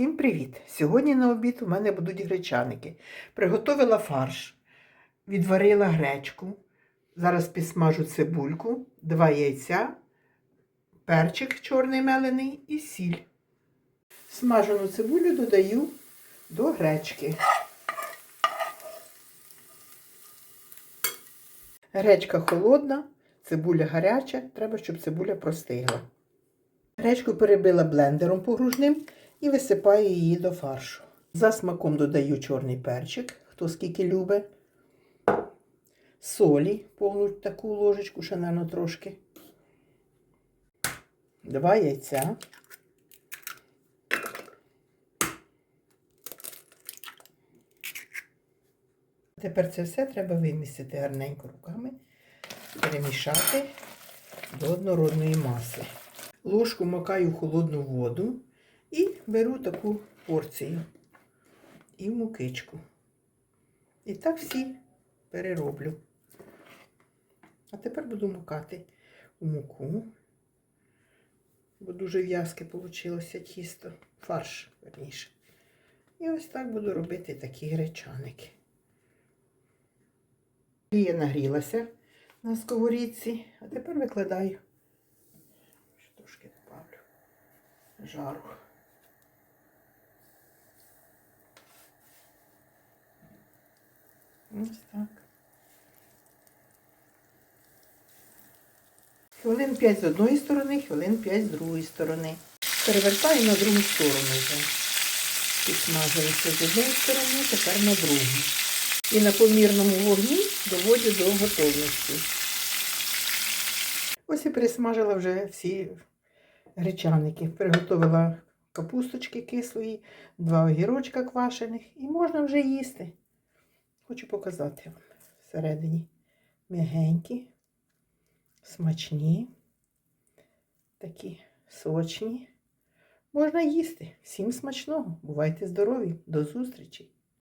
Всім привіт! Сьогодні на обід у мене будуть гречаники. Приготовила фарш, відварила гречку. Зараз підсмажу цибульку, два яйця, перчик чорний мелений і сіль. Смажену цибулю додаю до гречки. Гречка холодна, цибуля гаряча, треба, щоб цибуля простигла. Гречку перебила блендером погружним і висипаю її до фаршу. За смаком додаю чорний перчик, хто скільки любить. Солі, повну таку ложечку, ще, мабуть, трошки. Два яйця. Тепер це все треба вимісити гарненько руками, перемішати до однородної маси. Ложку макаю в холодну воду і беру таку порцію і в мукичку. І так всі перероблю. А тепер буду макати у муку, бо дуже в'язке вийшло тісто, фарш, верніше. І ось так буду робити такі гречаники. Олія нагрілася на сковорідці, а тепер викладаю. Ще трошки добавлю жару. Ось так. Хвилин 5 з одної сторони, хвилин 5 з другої сторони. Перевертаю на другу сторону вже. Підсмажилися з однієї сторони, тепер на другу. І на помірному вогні доводю до готовності. Ось і пересмажила вже всі гречаники. Приготувала капусточки кислої, два огірочка квашених і можна вже їсти. Хочу показати вам всередині м'ягенькі, смачні, такі сочні. Можна їсти. Всім смачного. Бувайте здорові. До зустрічі!